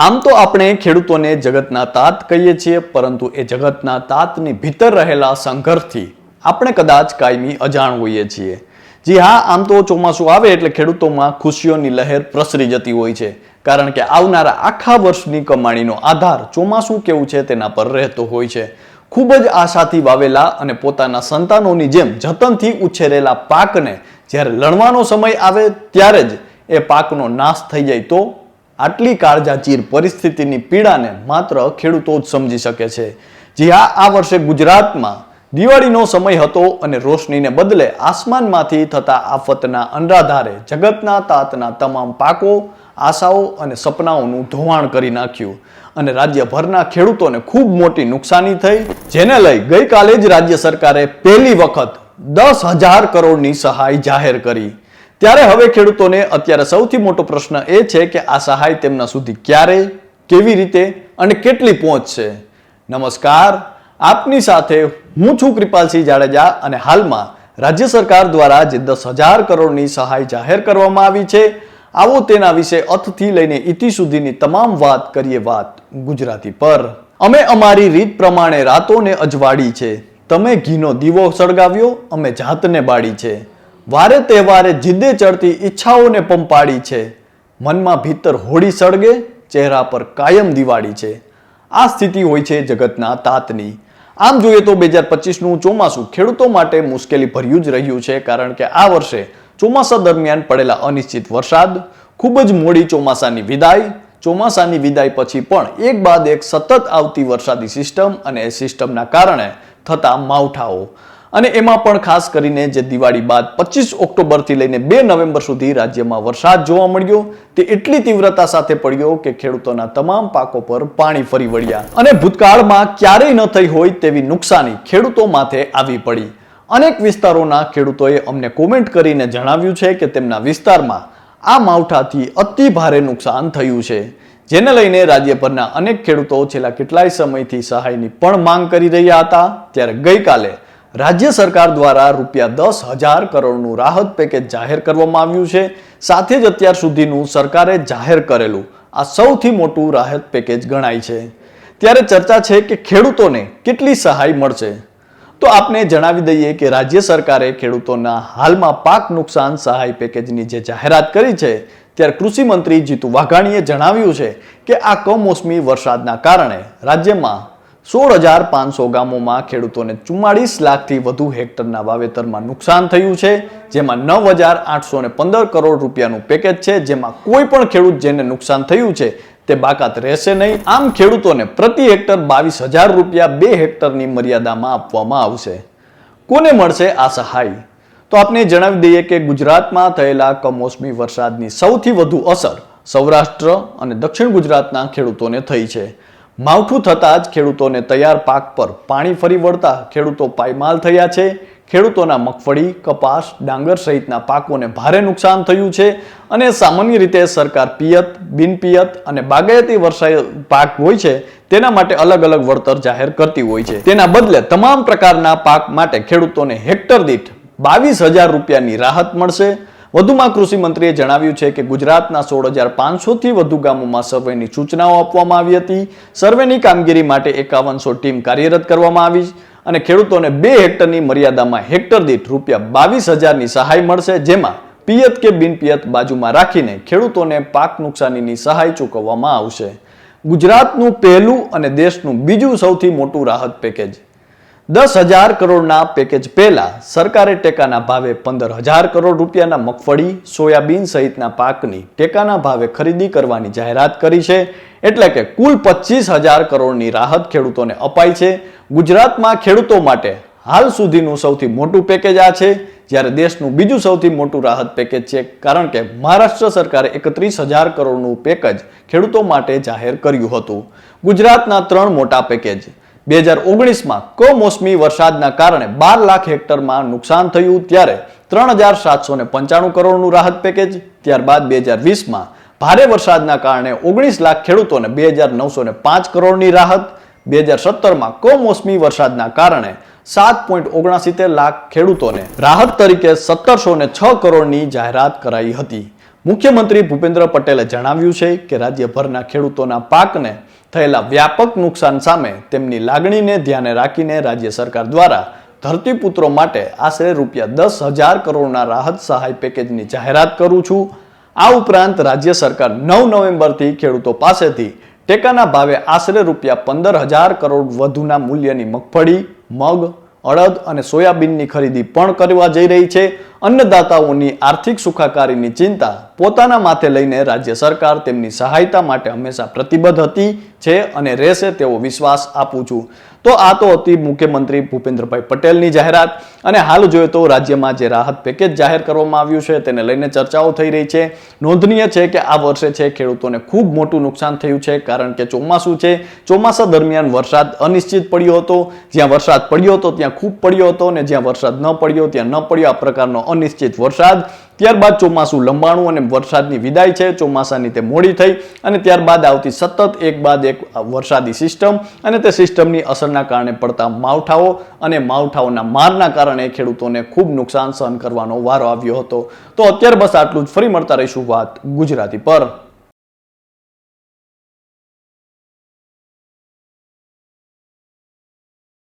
આમ તો આપણે ખેડૂતોને જગતના તાત કહીએ છીએ, પરંતુ એ જગતના તાતની ભીતર રહેલા સંઘર્ષથી આપણે કદાચ કાયમી અજાણ હોઈએ છીએ. જી હા, આમ તો ચોમાસું આવે એટલે ખેડૂતોમાં ખુશીઓની લહેર પ્રસરી જતી હોય છે, કારણ કે આવનારા આખા વર્ષની કમાણીનો આધાર ચોમાસું કેવું છે તેના પર રહેતો હોય છે. ખૂબ જ આશાથી વાવેલા અને પોતાના સંતાનોની જેમ જતનથી ઉછેરેલા પાકને જ્યારે લણવાનો સમય આવે ત્યારે જ એ પાકનો નાશ થઈ જાય તો આટલી કાળજાચીર પરિસ્થિતિની પીડાને માત્ર ખેડૂતો જ સમજી શકે છે. જી હા, આ વર્ષે ગુજરાતમાં દિવાળીનો સમય હતો અને રોશનીને બદલે આસમાનમાંથી થતા આફતના અનરાધારે જગતના તાતના તમામ પાકો, આશાઓ અને સપનાઓનું ધોવાણ કરી નાખ્યું અને રાજ્યભરના ખેડૂતોને ખૂબ મોટી નુકસાની થઈ, જેને લઈ ગઈકાલે જ રાજ્ય સરકારે પહેલી વખત દસ હજાર કરોડની સહાય જાહેર કરી. ત્યારે હવે ખેડૂતોને અત્યારે સૌથી મોટો પ્રશ્ન એ છે કે આ સહાય તેમના સુધી ક્યારે, કેવી રીતે અને કેટલી પહોંચશે નમસ્કાર, આપની સાથે હું છું કૃપાલસિંહ જાડેજા અને હાલમાં રાજ્ય સરકાર દ્વારા જે દસ હજાર કરોડની સહાય જાહેર કરવામાં આવી છે, આવો તેના વિશે અથથી લઈને ઇતિ સુધીની તમામ વાત કરીએ વાત ગુજરાતી પર. અમે અમારી રીત પ્રમાણે રાતોને અજવાડી છે. તમે ઘીનો દીવો સળગાવ્યો, અમે જાતને બાળી છે. વારે તહેવારે જીદે ચડતી ઈચ્છાઓને પંપાડી છે. મનમાં ભીતર હોળી સળગે, ચહેરા પર કાયમ દિવાળી છે. આ સ્થિતિ હોય છે જગતના તાતની. આમ જોઈએ તો બે હજાર પચીસનું ચોમાસું ખેડૂતો માટે મુશ્કેલી ભર્યું જ રહ્યું છે કારણ કે આ વર્ષે ચોમાસા દરમિયાન પડેલા અનિશ્ચિત વરસાદ, ખૂબ જ મોડી ચોમાસાની વિદાય ચોમાસાની વિદાય પછી પણ એક બાદ એક સતત આવતી વરસાદી સિસ્ટમ અને એ સિસ્ટમના કારણે થતા માવઠાઓ. અને એમાં પણ ખાસ કરીને જે દિવાળી બાદ પચીસ ઓક્ટોબરથી લઈને બે નવેમ્બર સુધી રાજ્યમાં વરસાદ જોવા મળ્યો. તે એટલી તીવ્રતા સાથે પડ્યો કે ખેડૂતોના તમામ પાકો પર પાણી ફરી વળ્યા. અને ભૂતકાળમાં ક્યારેય ન થઈ હોય તેવી નુકસાની ખેડૂતો માથે આવી પડી. અનેક વિસ્તારોના ખેડૂતોએ અમને કોમેન્ટ કરીને જણાવ્યું છે કે તેમના વિસ્તારમાં આ માવઠાથી અતિ ભારે નુકસાન થયું છે. જેને લઈને રાજ્યભરના અનેક ખેડૂતો છેલ્લા કેટલાય સમયથી સહાયની પણ માંગ કરી રહ્યા હતા. ત્યારે ગઈકાલે રાજ્ય સરકાર દ્વારા રૂપિયા દસ હજાર કરોડનું રાહત પેકેજ જાહેર કરવામાં આવ્યું છે. સાથે જ અત્યાર સુધીનું સરકારે જાહેર કરેલું આ સૌથી મોટું રાહત પેકેજ ગણાય છે. ત્યારે ચર્ચા છે કે ખેડૂતોને કેટલી સહાય મળશે? તો આપને જણાવી દઈએ કે રાજ્ય સરકારે ખેડૂતોના હાલમાં પાક નુકસાન સહાય પેકેજની જે જાહેરાત કરી છે, ત્યારે કૃષિ મંત્રી જીતુ વાઘાણીએ જણાવ્યું છે કે આ કમોસમી વરસાદના કારણે રાજ્યમાં સોળ હજાર પાંચસો ગામોમાં ખેડૂતોને ચુમ્માળીસ લાખથી વધુ હેક્ટરના વાવેતરમાં નુકસાન થયું છે, જેમાં નવ હજાર આઠસો ને પંદર કરોડ રૂપિયાનું પેકેજ છે, જેમાં કોઈ પણ ખેડૂત જેને નુકસાન થયું છે, તે બાકાત રહેશે નહીં. આમ ખેડૂતોને પ્રતિ હેક્ટર બાવીસ હજાર રૂપિયા બે હેક્ટરની મર્યાદામાં આપવામાં આવશે. કોને મળશે આ સહાય? તો આપને જણાવી દઈએ કે ગુજરાતમાં થયેલા કમોસમી વરસાદની સૌથી વધુ અસર સૌરાષ્ટ્ર અને દક્ષિણ ગુજરાતના ખેડૂતોને થઈ છે. માવઠું થતાં જ ખેડૂતોને તૈયાર પાક પર પાણી ફરી વળતા ખેડૂતો પાયમાલ થયા છે. ખેડૂતોના મગફળી, કપાસ, ડાંગર સહિતના પાકોને ભારે નુકસાન થયું છે અને સામાન્ય રીતે સરકાર પિયત, બિનપિયત અને બાગાયતી વર્ષાય પાક હોય છે તેના માટે અલગ અલગ વળતર જાહેર કરતી હોય છે. તેના બદલે તમામ પ્રકારના પાક માટે ખેડૂતોને હેક્ટર દીઠ બાવીસ હજાર રૂપિયાની રાહત મળશે. વધુમાં કૃષિ મંત્રીએ જણાવ્યું છે કે ગુજરાતના સોળ હજાર પાંચસોથી વધુ ગામોમાં સર્વેની સૂચનાઓ આપવામાં આવી હતી. સર્વેની કામગીરી માટે એકાવનસો ટીમ કાર્યરત કરવામાં આવી અને ખેડૂતોને બે હેક્ટરની મર્યાદામાં હેક્ટર દીઠ રૂપિયા બાવીસ હજારની સહાય મળશે, જેમાં પિયત કે બિનપિયત બાજુમાં રાખીને ખેડૂતોને પાક નુકસાનીની સહાય ચૂકવવામાં આવશે. ગુજરાતનું પહેલું અને દેશનું બીજું સૌથી મોટું રાહત પેકેજ દસ હજાર કરોડના પેકેજ પહેલા સરકારે ટેકાના ભાવે પંદર હજાર કરોડ રૂપિયાના મગફળી, સોયાબીન સહિતના પાકની ટેકાના ભાવે ખરીદી કરવાની જાહેરાત કરી છે. એટલે કે કુલ પચીસ હજાર કરોડની રાહત ખેડૂતોને અપાઈ છે. ગુજરાતમાં ખેડૂતો માટે હાલ સુધીનું સૌથી મોટું પેકેજ આ છે. જ્યારે દેશનું બીજું સૌથી મોટું રાહત પેકેજ છે. કારણ કે મહારાષ્ટ્ર સરકારે એકત્રીસ હજાર કરોડનું પેકેજ ખેડૂતો માટે જાહેર કર્યું હતું. ગુજરાતના ત્રણ મોટા પેકેજ બે હજાર ઓગણીસમાં કમોસમી વરસાદના કારણે બાર લાખ હેક્ટરમાં નુકસાન થયું ત્યારે ત્રણ હજાર સાતસો ને પંચાણું કરોડનું રાહત પેકેજ. ત્યારબાદ બે હજાર વીસમાં ભારે વરસાદના કારણે ઓગણીસ લાખ ખેડૂતોને બે હજાર નવસો ને પાંચ કરોડની રાહત. બે હજાર સત્તરમાં કમોસમી વરસાદના કારણે સાત પોઈન્ટ ઓગણસિત્તેર લાખ ખેડૂતોને રાહત તરીકે સત્તરસો ને છ કરોડની જાહેરાત કરાઈ હતી. મુખ્યમંત્રી ભૂપેન્દ્ર પટેલે જણાવ્યું છે કે રાજ્યભરના ખેડૂતોના પાકને થયેલા વ્યાપક નુકસાન સામે તેમની લાગણીને ધ્યાને રાખીને રાજ્ય સરકાર દ્વારા ધરતીપુત્રો માટે આશરે રૂપિયા દસ હજાર કરોડના રાહત સહાય પેકેજની જાહેરાત કરું છું. આ ઉપરાંત રાજ્ય સરકાર નવ નવેમ્બરથી ખેડૂતો પાસેથી ટેકાના ભાવે આશરે રૂપિયા પંદર હજાર કરોડ વધુના મૂલ્યની મગફળી, મગ, અડદ અને સોયાબીનની ખરીદી પણ કરવા જઈ રહી છે. અન્નદાતાઓની આર્થિક સુખાકારીની ચિંતા પોતાના માથે લઈને રાજ્ય સરકાર તેમની સહાયતા માટે હંમેશા પ્રતિબદ્ધ હતી છે અને રહેશે તેવો વિશ્વાસ આપું છું. તો આ તો હતી મુખ્યમંત્રી ભૂપેન્દ્રભાઈ પટેલની જાહેરાત અને હાલ જોઈએ તો રાજ્યમાં જે રાહત પેકેજ જાહેર કરવામાં આવ્યું છે તેને લઈને ચર્ચાઓ થઈ રહી છે. નોંધનીય છે કે આ વર્ષે છે ખેડૂતોને ખૂબ મોટું નુકસાન થયું છે કારણ કે ચોમાસું છે. ચોમાસા દરમિયાન વરસાદ અનિશ્ચિત પડ્યો હતો. જ્યાં વરસાદ પડ્યો હતો ત્યાં ખૂબ પડ્યો હતો અને જ્યાં વરસાદ ન પડ્યો ત્યાં ન પડ્યો આ પ્રકારનો અનિશ્ચિત વરસાદ. ત્યારબાદ ચોમાસું લંબાણું અને વરસાદની વિદાય છે. ચોમાસાની તે મોડી થઈ અને ત્યારબાદ આવતી સતત એક બાદ એક વરસાદી સિસ્ટમ અને તે સિસ્ટમની અસરના કારણે પડતા માવઠાઓ અને માવઠાઓના મારના કારણે ખેડૂતોને ખૂબ નુકસાન સહન કરવાનો વારો આવ્યો હતો. તો અત્યારે બસ આટલું જ. ફરી મળતા રહીશું વાત ગુજરાતી પર.